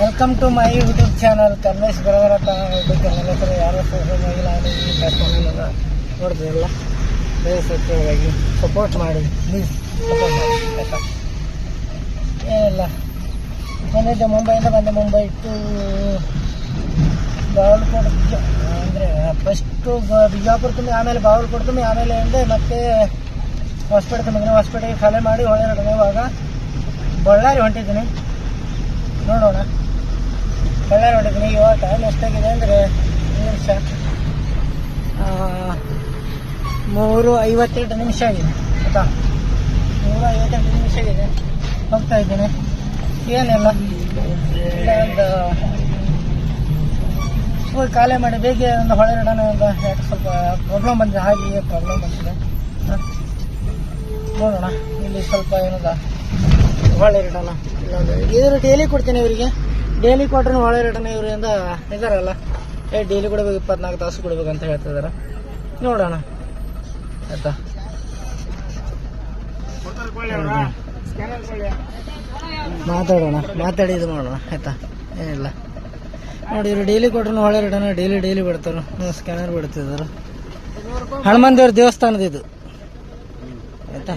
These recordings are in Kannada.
Welcome to my YouTube channel Kannesh ಬರವರ ಯಾರು? ಸೋಷಿಯಲ್ ಮೀಡಿಯಾ ಯಾರೋ ಸೋಷಲ್ ಮೀಡಿಯಾ ನೋಡಿದ್ರಲ್ಲ ನೋಡಿದ್ರಲ್ಲ ಹೆಚ್ಚಾಗಿ ಸಪೋರ್ಟ್ ಮಾಡಿ ಪ್ಲೀಸ್ ಸಪೋರ್ಟ್ ಮಾಡಿ, ಆಯ್ತಾ? ಏನಿಲ್ಲ. ಬಂದಿದ್ದೆ ಮುಂಬೈಯಿಂದ, ಬಂದೆ ಮುಂಬೈ ಟು ಬಾಗಲಕೋಟೆ ಅಂದರೆ ಫಸ್ಟು ಬಿಜಾಪುರ ತುಂಬಿ, ಆಮೇಲೆ ಬಾಗಲಕೋಟೆ ತುಂಬಿ, ಆಮೇಲೆ ಹಿಂದೆ ಮತ್ತೆ ಹಾಸ್ಪಿಟಲ್ ತುಂಬಿದ್ದೀನಿ ಹಾಸ್ಪಿಟಲ್ಗೆ ಖಾಲಿ ಮಾಡಿ, ಹೊಳೆ ಇವಾಗ ಬಳ್ಳಾರಿ ಹೊಂಟಿದ್ದೀನಿ. ನೋಡೋಣ. ಬಳ್ಳಾರಿ ಹೊಂಟಿದ್ದೀನಿ ಇವಾಗ ಟೈಮ್ ಎಷ್ಟಾಗಿದೆ ಅಂದರೆ ನಿಮಿಷ. ಮೂರು ಐವತ್ತೆರಡು ನಿಮಿಷ ಆಗಿದೆ, ಆಯ್ತಾ? ಮೂರು ಐವತ್ತೆರಡು ನಿಮಿಷ ಆಗಿದೆ. ಹೋಗ್ತಾ ಇದ್ದೀನಿ. ಏನಿಲ್ಲ? ಇಲ್ಲ, ಒಂದು ಹೋಗಿ ಖಾಲಿ ಮಾಡಿ ಬೇಗ ಒಂದು ಹೊಳೆ ನೋಡೋಣ ಒಂದು ಯಾಕೆ ಸ್ವಲ್ಪ ಪ್ರಾಬ್ಲಮ್ ಬಂದಿದೆ ಹಾಗೆ ಪ್ರಾಬ್ಲಮ್ ಬಂದಿದೆ? ನೋಡೋಣ, ಇಲ್ಲಿ ಸ್ವಲ್ಪ ಏನದ? ಹೊಳೆ ಇಡೋಣ. ಇಲ್ಲೊಂದು ಇದ್ರ ಡೈಲಿ ಕೊಡ್ತೀನಿ ಇವರಿಗೆ. ಡೈಲಿ ಕೊಟ್ರೆ ಹೊಳೆ ರಿಟರ್ನ್ ಇವರಿಂದ ಇದಾರಲ್ಲ. ಏ ಡೈಲಿ ಕೊಡ್ಬೇಕು, ಇಪ್ಪತ್ನಾಲ್ಕು ತಾಸು ಕೊಡ್ಬೇಕು ಅಂತ ಹೇಳ್ತಿದಾರೆ. ನೋಡೋಣ. ಆಯ್ತಾ? ಮಾತಾಡೋಣ, ಮಾತಾಡಿ ಇದು ಮಾಡೋಣ. ಆಯ್ತಾ? ಏನಿಲ್ಲ. ನೋಡಿ, ಇವರು ಡೈಲಿ ಕೊಟ್ರು ಒಳ್ಳೆ ರಿಟರ್ನ್ ಡೈಲಿ ಡೈಲಿ ಬಿಡ್ತಾರೆ ಸ್ಕ್ಯಾನರ್ ಬಿಡ್ತಿದ್ದಾರೆ ಹನುಮಾನ್ ದೇವ್ರ ದೇವಸ್ಥಾನದ ಇದು. ಆಯ್ತಾ?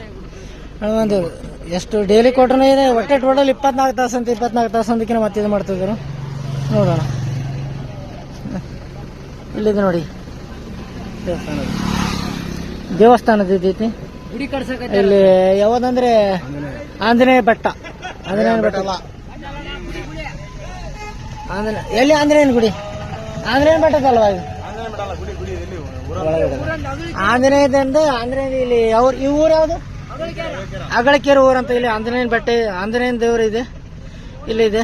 ದೇವ್ರು ಎಷ್ಟು ಡೈಲಿ ಕೊಟ್ರು ಇದೆ ಒಟ್ಟೆ ಟೋಟಲ್ ಇಪ್ಪತ್ನಾಲ್ಕು ತಾಸು ಅಂತ ಇಪ್ಪತ್ನಾಲ್ಕು ತಾಸು ಅಂತಕಿನ ಮತ್ತೆ ಇದು ಮಾಡ್ತಿದ್ರು. ನೋಡೋಣ. ಇಲ್ಲಿದೆ ನೋಡಿ. ದೇವಸ್ಥಾನದ ದೇವಸ್ಥಾನದ ಇದೈತಿ ಇಲ್ಲಿ ಯಾವ್ದಂದ್ರೆ ಆಂಜನೇಯ ಬೆಟ್ಟ. ಆಂಜನೇಯ ಬೆಟ್ಟ ಆಂಜನೇಯ ಎಲ್ಲಿ ಆಂಜನೇಯನ ಗುಡಿ? ಆಂಜನೇಯ ಬೆಟ್ಟದಲ್ವಾ ಇದು? ಆಂಜನೇಯದಂದು ಆಂಜನೇಯ ಇಲ್ಲಿ ಯಾವ ಈ ಊರು ಯಾವುದು? ಅಗಳಕೆರೆ ಊರಂತ ಇಲ್ಲಿ ಆಂಜನೇಯನ ಬೆಟ್ಟ ಆಂಜನೇಯನ ದೇವರು ಇದೆ. ಇಲ್ಲಿ ಇದೆ.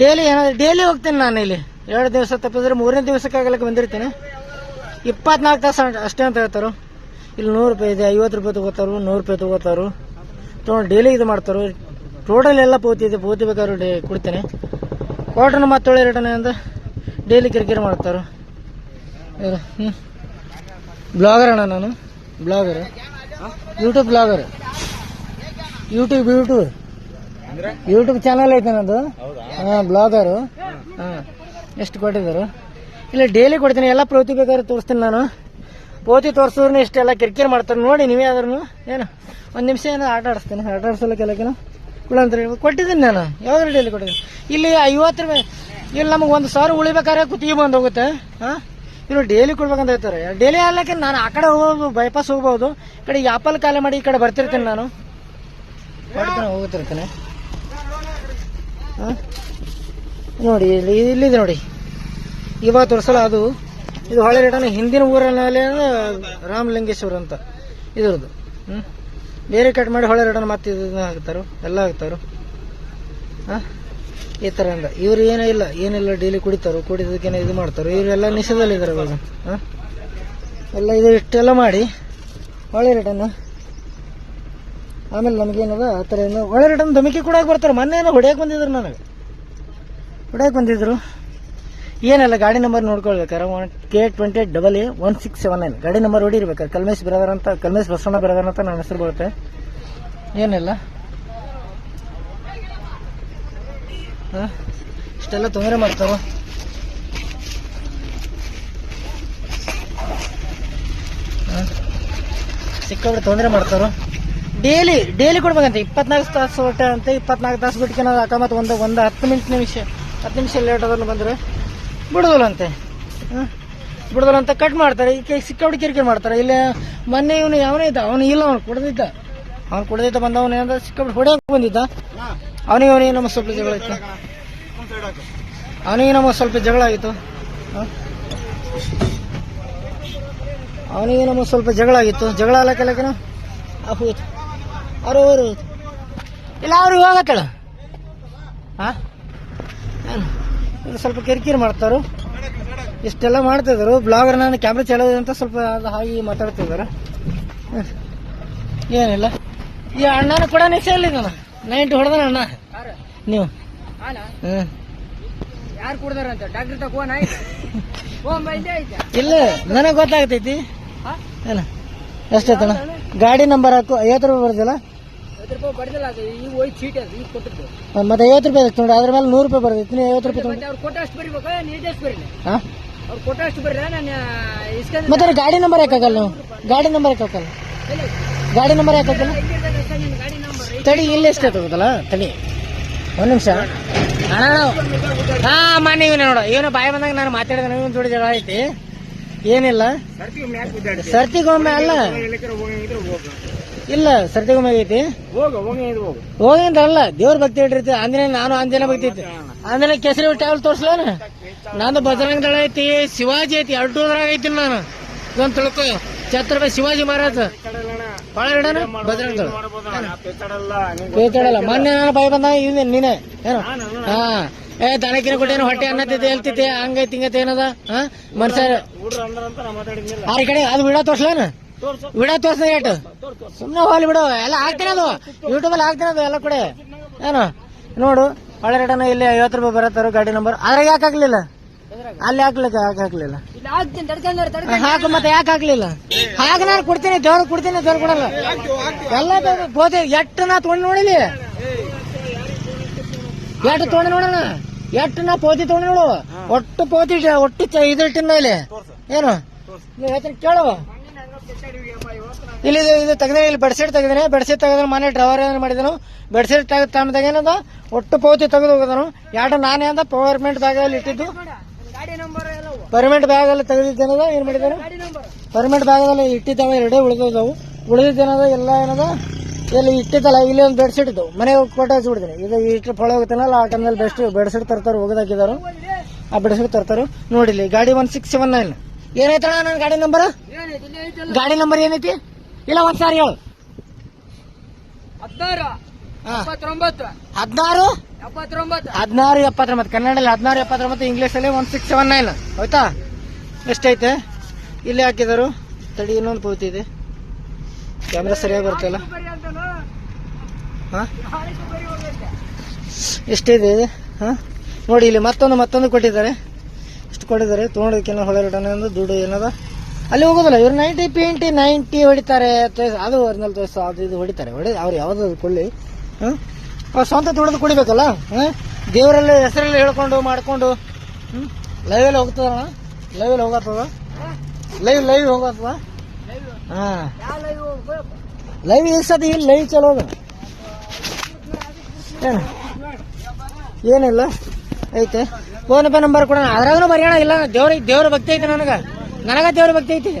ಡೈಲಿ ಏನಾದ್ರು ಡೈಲಿ ಹೋಗ್ತೀನಿ ನಾನು ಇಲ್ಲಿ. ಎರಡು ದಿವಸ ತಪ್ಪಿದ್ರೆ ಮೂರನೇ ದಿವಸಕ್ಕೆ ಆಗಲಿಕ್ಕೆ ಬಂದಿರ್ತೀನಿ. ಇಪ್ಪತ್ನಾಲ್ಕು ತಾಸು ಅಷ್ಟೇ ಅಂತ ಹೇಳ್ತಾರೆ. ಇಲ್ಲಿ ನೂರು ರೂಪಾಯಿ ಇದೆ, ಐವತ್ತು ರೂಪಾಯಿ ತಗೋತಾರು, ನೂರು ರೂಪಾಯಿ ತಗೋತಾರು. ತೊಗೊಂಡು ಡೈಲಿ ಇದು ಮಾಡ್ತಾರೆ. ಟೋಟಲ್ ಎಲ್ಲ ಪೋತಿ ಇದೆ. ಪೋತಿ ಬೇಕಾದ್ರೂ ಡೇ ಕೊಡ್ತೇನೆ. ಕ್ವಾರ್ಟರ್ನ ಮತ್ತೊಳ್ಳೆ ರಿಟರ್ನ್ ಅಂತ ಡೈಲಿ ಕಿರಿಕಿರಿ ಮಾಡ್ತಾರೆ. ಬ್ಲಾಗರ್ ಅಣ್ಣ ನಾನು. Blogger. YouTube blogger. YouTube YouTube YouTube channel ಐತೆ ನಂದು ಹಾಂ ಬ್ಲಾಗರು ಹಾಂ ಎಷ್ಟು ಕೊಟ್ಟಿದ್ದಾರೆ? ಇಲ್ಲ ಡೈಲಿ ಕೊಡ್ತೀನಿ. ಎಲ್ಲ ಪ್ರವೃತ್ತಿ ಬೇಕಾದ್ರೆ ತೋರಿಸ್ತೀನಿ ನಾನು. ಪೋತಿ ತೋರಿಸಿದ್ರು ಇಷ್ಟೆಲ್ಲ ಕಿರಿಕಿರಿ ಮಾಡ್ತಾರೆ. ನೋಡಿ ನೀವೇ ಆದ್ರೂ ಏನು ಒಂದು ನಿಮಿಷ ಏನೋ ಆಟ ಆಡಿಸ್ತೀನಿ. ಆಟ ಕೆಲಕಿನ? ಕುಳಂತ್ರಿ ಕೊಟ್ಟಿದ್ದೀನಿ ನಾನು. ಯಾವಾಗ ಡೈಲಿ ಕೊಟ್ಟಿದ್ದೀನಿ? ಇಲ್ಲಿ ಐವತ್ತು ರೂಪಾಯಿ. ಇಲ್ಲಿ ನಮಗೆ ಒಂದು ಸಾವಿರ ಉಳಿಬೇಕಾದ್ರೆ ಕುತ್ತಿಗೆ ಬಂದು ಹೋಗುತ್ತೆ ಹಾಂ? ಇನ್ನು ಡೈಲಿ ಕೊಡ್ಬೇಕಂತ ಹೇಳ್ತಾರೆ. ಡೈಲಿ ಆಗ್ಲಿಕ್ಕೆ ನಾನು ಆ ಕಡೆ ಹೋಗ್ಬೋದು ಬೈಪಾಸ್ ಹೋಗ್ಬೋದು. ಈ ಕಡೆ ಆಪಲ್ ಖಾಲಿ ಮಾಡಿ ಈ ಕಡೆ ಬರ್ತಿರ್ತೀನಿ ನಾನು. ಹೊಡ್ತೀನಿ ಹೋಗುತ್ತಿರ್ತಾನೆ ನೋಡಿ, ಇಲ್ಲಿ ಇಲ್ಲಿದೆ ನೋಡಿ. ಇವಾಗ ತೋರಿಸಲ್ಲ ಅದು, ಇದು ಹೊಳೆ ರೇಟನ ಹಿಂದಿನ ಊರಲ್ಲಿ ರಾಮಲಿಂಗೇಶ್ವರ ಅಂತ. ಇದ್ರದ್ದು. ಹ್ಞೂ ಬೇರೆ ಕಟ್ ಮಾಡಿ ಹೊಳೆ ರೇಟನ ಮತ್ತೆ ಇದನ್ನ ಹಾಕ್ತಾರೋ? ಎಲ್ಲ ಹಾಕ್ತಾರೋ? ಹಾಂ? ಈ ಥರ ಅಂದ ಇವ್ರು ಏನೂ ಇಲ್ಲ, ಏನಿಲ್ಲ ಡೈಲಿ ಕುಡಿತಾರೋ ಕುಡಿದಕ್ಕೇನೆ ಇದು ಮಾಡ್ತಾರೋ, ಇವರೆಲ್ಲ ನಿಷೇಧದಲ್ಲಿದ್ದಾರೆ ಇವಾಗ. ಹಾಂ? ಎಲ್ಲ ಇದು ಇಷ್ಟೆಲ್ಲ ಮಾಡಿ, ಹೊಳೆ ರಿಟರ್ನ್ ಆಮೇಲೆ ನಮಗೇನದ ಆ ಥರ ಏನು ಒಳ್ಳೆ ರಿಟರ್ನ್ ಧಮಕಿ ಕೊಡಕ್ಕೆ ಬರ್ತಾರೆ. ಮೊನ್ನೆ ಏನೋ ಹೊಡ್ಯಕ್ಕೆ ಬಂದಿದ್ರು ನನಗೆ. ಹೊಡ್ಯಕ್ಕೆ ಬಂದಿದ್ರು. ಏನಲ್ಲ, ಗಾಡಿ number ನೋಡ್ಕೊಳ್ಬೇಕಾರೆ. One K twenty double A one six seven nine ಗಾಡಿ ನಂಬರ್ ಹೊಡಿರ್ಬೇಕಾರೆ. ಕಲ್ಮೇಶ್ ಬ್ರದರ್ ಅಂತ, ಕಲ್ಮೇಶ್ ಬಸವಣ್ಣ ಬ್ರದರ್ ಅಂತ ನನ್ನ ಹೆಸರು ಬರುತ್ತೆ. ಏನಿಲ್ಲ. ಇಷ್ಟೆಲ್ಲ ತೊಂದರೆ ಮಾಡ್ತಾರೋ? ಸಿಕ್ಕಾಬಿಟ್ಟು ತೊಂದರೆ ಮಾಡ್ತಾರೋ? ಡೈಲಿ ಡೈಲಿ ಕೊಡ್ಬೇಕಂತ. ಇಪ್ಪತ್ನಾಲ್ಕು ತಾಸು ಹೊಟ್ಟೆ ಅಂತ, ಇಪ್ಪತ್ನಾಲ್ಕು ತಾಸು ಬಿಟ್ಟು ನಾವು ಅಕಮತ್ ಒಂದು ಒಂದು ಹತ್ತು ಮಿನಿಟ್ ನಿಮಿಷ, ಹತ್ತು ನಿಮಿಷ ಲೇಟ್ ಅದನ್ನು ಬಂದರೆ ಬಿಡೋದಿಲ್ಲಂತೆ. ಹಾಂ ಬಿಡೋದಿಲ್ಲ ಅಂತ ಕಟ್ ಮಾಡ್ತಾರೆ ಈಗ ಸಿಕ್ಕಾಬಿಟ್ಟು ಕಿರಿಕಿರಿ ಮಾಡ್ತಾರೆ. ಇಲ್ಲ ಮೊನ್ನೆ ಇವನು ಯಾವನೇ ಇದ್ದ. ಅವನು ಇಲ್ಲ, ಅವನು ಕುಡ್ದಿದ್ದ. ಅವ್ನು ಕುಡ್ದಿದ್ದ, ಬಂದವನು ಏನಂದ್ರೆ ಸಿಕ್ಕಾಬಿಟ್ಟು ಹೊಡೆಯಕ್ಕೆ ಬಂದಿದ್ದ. ಅವನಿಗೆ ಅವನಿಗೆ ನಮ್ಮ ಸ್ವಲ್ಪ ಜಗಳ ಆಯ್ತು. ಅವನಿಗೆ ನಮ್ಮ ಸ್ವಲ್ಪ ಜಗಳ ಆಯಿತು. ಅವನಿಗೆ ನಮ್ಮ ಸ್ವಲ್ಪ ಜಗಳ ಆಗಿತ್ತು ಜಗಳ ಅಲ್ಲಕ್ಕೆಲ್ಲಕಿನ ಹೋಯ್ತು. ಅವ್ರು ಅವರು. ಇಲ್ಲ ಅವ್ರು ಹೋಗತ್ತಳ ಹಾಂ ಏನು? ಸ್ವಲ್ಪ ಕಿರಿಕಿರಿ ಮಾಡ್ತಾರು ಇಷ್ಟೆಲ್ಲ ಮಾಡ್ತಿದ್ರು. ಬ್ಲಾಗರ್ ನಾನು ಕ್ಯಾಮ್ರಾ ಚೆಲ್ಲೋದಂತ ಅಂತ ಸ್ವಲ್ಪ ಅದು ಹಾಗೆ ಮಾತಾಡ್ತಿದ್ದಾರೆ. ಏನಿಲ್ಲ. ಈ ಅಣ್ಣನ ಕೂಡ ಇಲ್ಲ ನಾನು ನೈಂಟಿ ಹೊಡೆದ ಅಣ್ಣ. ನೀವು. ಹ್ಞೂ ಯಾರು ಕುಡ್ದಾರಂತ ಡಾಕ್ಟರ್ ಇಲ್ಲ ನನಗೆ ಗೊತ್ತಾಗ್ತೈತಿ. ಏನ? ಅಣ್ಣ ಗಾಡಿ ನಂಬರ್ ಹಾಕು. ಐವತ್ತು ರೂಪಾಯಿ ಬರ್ದಿಲ್ಲ ಐವತ್ತು ರೂಪಾಯಿ ಬಡ್ದಿಲ್ಲ ಅದು ಈಗ ಹೋಗಿ ಚೀಟಿ ಅದು ಈಗ ಕೊಟ್ಟಿದ್ದು. ಮತ್ತೆ ಐವತ್ತು ರೂಪಾಯಿ ಅದಕ್ಕೆ ತೊಗೊಂಡು ಅದ್ರ ಮೇಲೆ ನೂರು ರೂಪಾಯಿ ಬರ್ತೈತಿ ನೀವು ಐವತ್ತು ರೂಪಾಯಿ ಮತ್ತೆ ಅವ್ರು ಕೊಟ್ಟಷ್ಟು ಬರಿಬೇಕಾ ನಿರ್ದೇಶ ಬರೀಲಿ. ಹಾ? ಅವ್ರು ಕೊಟ್ಟಷ್ಟು ನಾನು ಇಸ್ಕೊಂಡ್ ಮತ್ತೆ ಅವ್ರ ಗಾಡಿ ನಂಬರ್ ಯಾಕಾಗಲ್ಲ ನೀವು? ಗಾಡಿ ನಂಬರ್ ಯಾಕಾಗಲ್ಲ ಗಾಡಿ ನಂಬರ್ ಯಾಕಾಗಲ್ಲ ನಿನ್ನ ಗಾಡಿ ನಂಬರ್? ತಡಿ ಇಲ್ಲಿ ಎಷ್ಟು ತಗೋದಲ್ಲ? ತಡಿ. ಒಂದು ನಿಮಿಷ. ಅಣ್ಣ ಹಾ ಮಾನ್ಯ ಇವನೇ ನೋಡು. ಇವನು ಬಾಯಿ ಬಂದಾಗ ನಾನು ಮಾತಾಡಿದ ಇವನು ಜೋಡಿ ಜಗಳ ಐತಿ ಏನಿಲ್ಲ. ಸರ್ತಿಗೊಮ್ಮೆ ಅಲ್ಲ. ಇಲ್ಲ ಸರ್ತಿಗೊಮ್ಮೆ ಐತಿ. ಹೋಗ ಹೋಗಿ ಹೋಗು. ಹೋಗಿಂದ ಅಲ್ಲ ದೇವ್ರ ಭಕ್ತಿ ಇಟ್ಟಿರ್ತಿ ಅಂದ್ರೆ ನಾನು ಅಂಜನ ಭಕ್ತಿ ಐತಿ. ಅಂದ್ರೆ ಕೇಸರಿ ಟ್ರಾವೆಲ್ ತೋರ್ಸ್ಲಾನ ನಾನು ಬಜರಂಗ ದಳ ಐತಿ ಶಿವಾಜಿ ಐತಿ ಎರಡು ಐತಿ ನಾನು. ಇದೊಂದು ತಿಳ್ಕೊ. ಛತ್ರಪತಿ ಶಿವಾಜಿ ಮಹಾರಾಜ್. ಇಡೋಣ ಬಜರಂಗ ದಳ. ಮೊನ್ನೆ ನಾನು ಬಾಯಿ ಬಂದ ಇದೆ ನೀನೆ. ಏನು? ಹಾ. ಏ ದನಕಿನ ಕೊಟ್ಟೇನು ಹೊಟ್ಟೆ ಅನ್ನತ್ತಿದ್ದೆ ಹೇಳ್ತಿದ್ದೆ. ಹಂಗೈತಿ ಹಿಂಗೈತಿ ಏನದ? ಹಾ? ಮನುಷ್ಯ ಆ ಕಡೆ ಅದು ಬಿಡ ತೋರ್ಸ್ಲೇನ ವಿಡಿಯೋ ತೋರ್ಸ ಏಟು ಸುಮ್ಮನೆ ಹೋಗ್ಲಿ ಬಿಡು. ಎಲ್ಲ ಹಾಕ್ತೀನಿ ಅದು ಯೂಟ್ಯೂಬ್ ಅಲ್ಲಿ ಹಾಕ್ತೀನಿ ಅದು ಎಲ್ಲ ಕೂಡ. ಏನು? ನೋಡು. ಒಳ್ಳೆ ರೇಟನ ಇಲ್ಲಿ ಐವತ್ತು ರೂಪಾಯಿ ಬರತ್ತಾರ ಗಾಡಿ ನಂಬರ್ ಅದ್ರಾಗ ಯಾಕೆ ಹಾಕ್ಲಿಲ್ಲ? ಅಲ್ಲಿ ಹಾಕ್ಲಿಕ್ಕೆ ಯಾಕೆ ಹಾಕ್ಲಿಲ್ಲ? ಹಾಕು ಮತ್ತೆ ಯಾಕೆ ಹಾಕ್ಲಿಲ್ಲ? ಹಾಕ ನಾನು ಕೊಡ್ತೀನಿ ದೇವ್ರ ಕೊಡ್ತೀನಿ ದೇವ್ರ ಕೊಡಲ್ಲ. ಎಲ್ಲ ಹೋದೆ ಎಟ್ಟು ನಾ ತೊಗೊಂಡು ನೋಡಿಲಿ? ಎಟ್ಟು ತೊಗೊಂಡು ನೋಡೋಣ? ಎಟ್ಟು ನಾ ಪೋತಿ ತೊಗೊಂಡು ನೋಡು. ಒಟ್ಟು ಪೋತಿ ಒಟ್ಟು ಚ- ಇಲ್ಲಿ ಏನು? ನೀವು ಹೇಳ್ತೀನಿ ಕೇಳು. ಇಲ್ಲಿ ಇದು ತೆಗೆದ್ರೆ ಇಲ್ಲಿ ಬೆಡ್ಶೀಟ್ ತೆಗೆದ್ರೆ ಬೆಡ್ಶೀಟ್ ತೆಗೆದ್ರೆ ಮನೆ ಡ್ರೈವರ್ ಏನು ಮಾಡಿದನು. ಬೆಡ್ಶೀಟ್ ತೆಗೆದ ಟೈಮ್ದಾಗ ಏನದ? ಒಟ್ಟು ಪೋತಿ ತೆಗೆದು ಹೋಗಿದನು. ಎರಡು ನಾನೇ ಅಂದ ಇಟ್ಟಿದ್ದು ನಂಬರ್ ಅಲ್ಲಿ ಅವು. ಪರ್ಮೆಂಟ್ ಬ್ಯಾಗಲ್ಲಿ ತೆಗೆದಿದ್ದೇನದ ಏನ್ ಬ್ಯಾಗ್ ಪರ್ಮೆಂಟ್ ಇಟ್ಟಿದ್ದ ಇಟ್ಟಿದ್ದಾವೆ, ಎರಡೇ ಉಳಿದವು ಉಳಿದಿದ್ದೇನದ ಎಲ್ಲ ಏನದ? ಇಲ್ಲಿ ಇಟ್ಟಿದ್ದಲ್ಲ, ಇಲ್ಲಿ ಒಂದು ಬೆಡ್ಶೀಟ್ ಇದ್ದವು ಮನೆಗೆ ಕೊಟ್ಟು ಹಚ್ಚಿಬಿಡ್ತೀನಿ. ಇದು ಇಷ್ಟು ಫಳ ಹೋಗ್ತಾನಲ್ಲ, ಆ ಟೈಮ್ನಲ್ಲಿ ಬೆಸ್ಟ್ ಬೆಡ್ಶೀಟ್ ತರ್ತಾರೆ ಹೋಗೋದಾಕಿದಾರು ಆ ಬೆಡ್ಶೀಟ್ ತರ್ತಾರೆ. ನೋಡಿಲಿ ಗಾಡಿ ಒನ್ ಸಿಕ್ಸ್ ಸೆವೆನ್ ನೈನ್ ಏನೈತಣ ನನ್ನ ಗಾಡಿ ನಂಬರ್? ಏನೈತಿ ಗಾಡಿ ನಂಬರ್ ಏನೈತಿ? ಇಲ್ಲ ಒಂದ್ ಸಾರಿ ಹೇಳು. ಹದಿನಾರು ಹದಿನಾರು? ಎಪ್ಪತ್ತೊಂಬತ್ತು. ಹದಿನಾರು ಎಪ್ಪತ್ತೊಂಬತ್ತು. ಕನ್ನಡದಲ್ಲಿ ಹದಿನಾರು ಎಪ್ಪತ್ತೊಂಬತ್ತು ಇಂಗ್ಲೀಷಲ್ಲಿ ಒನ್ ಸಿಕ್ಸ್ ಸೆವೆನ್ ನೈನ್ ಆಯ್ತಾ ಎಷ್ಟೈತೆ? ಇಲ್ಲಿ ಹಾಕಿದರು. ತಡಿ ಇನ್ನೊಂದು ಪೂರ್ತಿ ಇದೆ. ಕ್ಯಾಮ್ರಾ ಸರಿಯಾಗಿ ಬರ್ತಿಲ್ಲ. ಹಾಂ? ಎಷ್ಟಿದೆ? ಹಾ? ನೋಡಿ ಇಲ್ಲಿ ಮತ್ತೊಂದು ಮತ್ತೊಂದು ಕೊಟ್ಟಿದ್ದಾರೆ. ಇಷ್ಟು ಕೊಡಿದಾರೆ ತೊಗೊಂಡೋದಕ್ಕೆಲ್ಲ ಹೊಳೆ ರಿಟರ್ನ್ ದುಡ್ಡು ಏನದ? ಅಲ್ಲಿ ಹೋಗೋದಲ್ಲ, ಇವ್ರು ನೈಂಟಿ ಪೇಂಟಿ ನೈಂಟಿ ಹೊಡಿತಾರೆ. ಅದು ಒರಿಜಿನಲ್ ತೋರಿಸ, ಅದು ಇದು ಹೊಡಿತಾರೆ. ಹೊಡಿ ಅವ್ರು ಯಾವ್ದು ಕೊಳ್ಳಿ ಹಾಂ? ಸ್ವಂತ ತೊಡೆದು ಕುಡಿಬೇಕಲ್ಲ? ಹಾಂ? ದೇವರಲ್ಲಿ ಹೆಸರಲ್ಲಿ ಹೇಳ್ಕೊಂಡು ಮಾಡ್ಕೊಂಡು ಹ್ಞೂ ಲೈವಲ್ಲಿ ಹೋಗ್ತದಣ್ಣ ಲೈವಲ್ಲಿ ಹೋಗತ್ತದ? Live live ಹೋಗತ್ತದ? ಹಾಂ. ಲೈವ್ ಸತಿ ಇಲ್ಲಿ ಲೈವ್ ಚಲೋ ಏನು? ಏನಿಲ್ಲ? ಐತೆ. ಫೋನ್ ಪೇ ನಂಬರ್ ಕೊಡೋಣ. ಅದ್ರಾಗನು ಬರೆಯೋಣ. ಇಲ್ಲ ದೇವ್ರ ದೇವ್ರ ಭಕ್ತಿ ಐತೆ ನನಗ. ನನಗ ದೇವ್ರ ಭಕ್ತಿ ಐತಿ.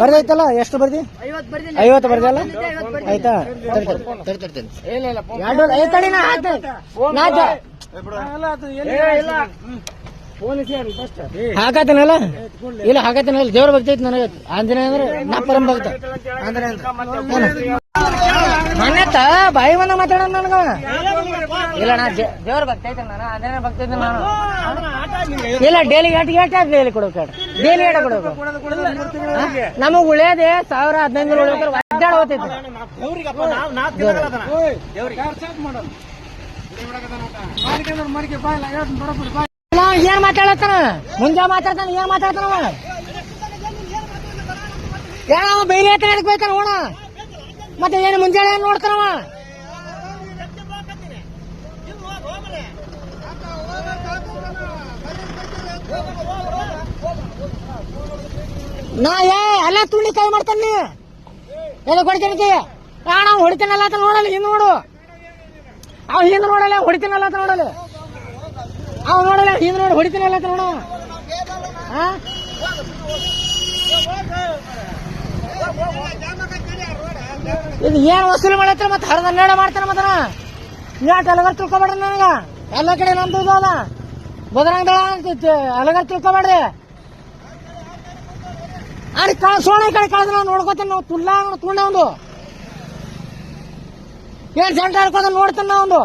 ಬರ್ದೈತಲ್ಲ? ಎಷ್ಟು ಬರ್ದಿ? ಐವತ್ತು ಬರ್ದಿಲ್ಲ ಆಯ್ತಾ? ಹಾಕತ್ತೇನಲ್ಲ? ಇಲ್ಲ ಹಾಕತ್ತೇನಲ್ಲ. ದೇವ್ರ ಭಕ್ತಿ ಐತಿ ನನಗೆ. ಆಂಜನೇಯ ಅಂದ್ರೆ ನಾ ಪರಂ ಭಕ್ತ ಆಂಜನೇಯ ಮನೆತ್ತ ಬಾಯಿ ಬಂದ ಮಾತಾಡ ನನಗ ಇಲ್ಲ, ನಾ ದೇವ್ರ ಭಕ್ತ ಐತೆ ನಾನು ಅದೇ ಭಕ್ತ ಐತೆ ನಾನು. ಇಲ್ಲ ಡೈಲಿ ಗಾಟಿ ಆಗ ಡೈಲಿ ಕೊಡ್ಬೇಕು ಡೈಲಿ ಗಾಟ ಹಾ? ನಮಗ್ ಉಳಿಯೋದೆ ಸಾವಿರ ಹದಿನೈದು ನೂರು ಉಳಿದ್ರೆ ಒದ್ದಾಡ ಏನ್ ಮಾತಾಡತ್ತಾನ? ಮುಂಜಾ ಮಾತಾಡ್ತಾನ, ಏನ್ ಮಾತಾಡ್ತಾನ ಅವ? ಬೈಲಿ ಹತ್ರ ಎದಕ್ ಬೈತಾನ ಓಣ ಮತ್ತೆ ಏನು ಮುಂಜಾನೆ ಏನ್ ನೋಡ್ತಾನವ ನಾ ಏ ಎಲ್ಲ ತುಂಡಿ ಕೈ ಮಾಡ್ತಾನ ಏನೋ ಕೊಡ್ತೀನಿ ಅಣ್ಣ ಹೊಡಿತಾನಲ್ಲ ಅಂತ ನೋಡಲ್ಲ ಹಿಂದ್ ನೋಡು. ಅವ್ ಹಿಂದ್ ನೋಡಲ್ಲ, ಹೊಡಿತೀನಲ್ಲ ಅಂತ ನೋಡಲ್ಲ. ಅವ್ ನೋಡಲ್ಲ ಹಿಂದ್ ನೋಡಿ, ಹೊಡಿತೀನಲ್ಲ ಅಂತ ನೋಡ. ಹಾ ಇದು ಏನ್ ವಸೂಲಿ ಮಾಡತ್ರ ಮತ್ತೆ? ಹರದ ಹನ್ನೆರಡು ಮಾಡ್ತಾನ ನೀ ನೀಟ್ ಅಲಗರ್ ತಿಳ್ಕೊಬೇಡ್ರಿ ನನಗ. ಎಲ್ಲ ಕಡೆ ನಮ್ದು ಅದ. ಬದರಂಗ ಅಂತ ಅಲಗರ್ ತಿಳ್ಕೊಬೇಡ್ರಿ. ಅರೆ ಕಳ್ಸೋಣ ಈ ಕಡೆ ಕಳೆದ ನಾವು ನೋಡ್ಕೋತೇನೆ ನಾವು. ತುಳ್ಳ ತುಂಡ ಒಂದು ಏನ್ ಸೆಂಟರ್ ಹಾಕೋದ ನೋಡ್ತೀನಿ ನಾ ಒಂದು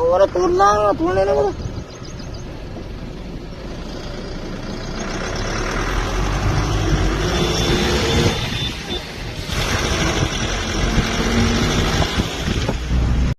ಅವರ ತುಂಡ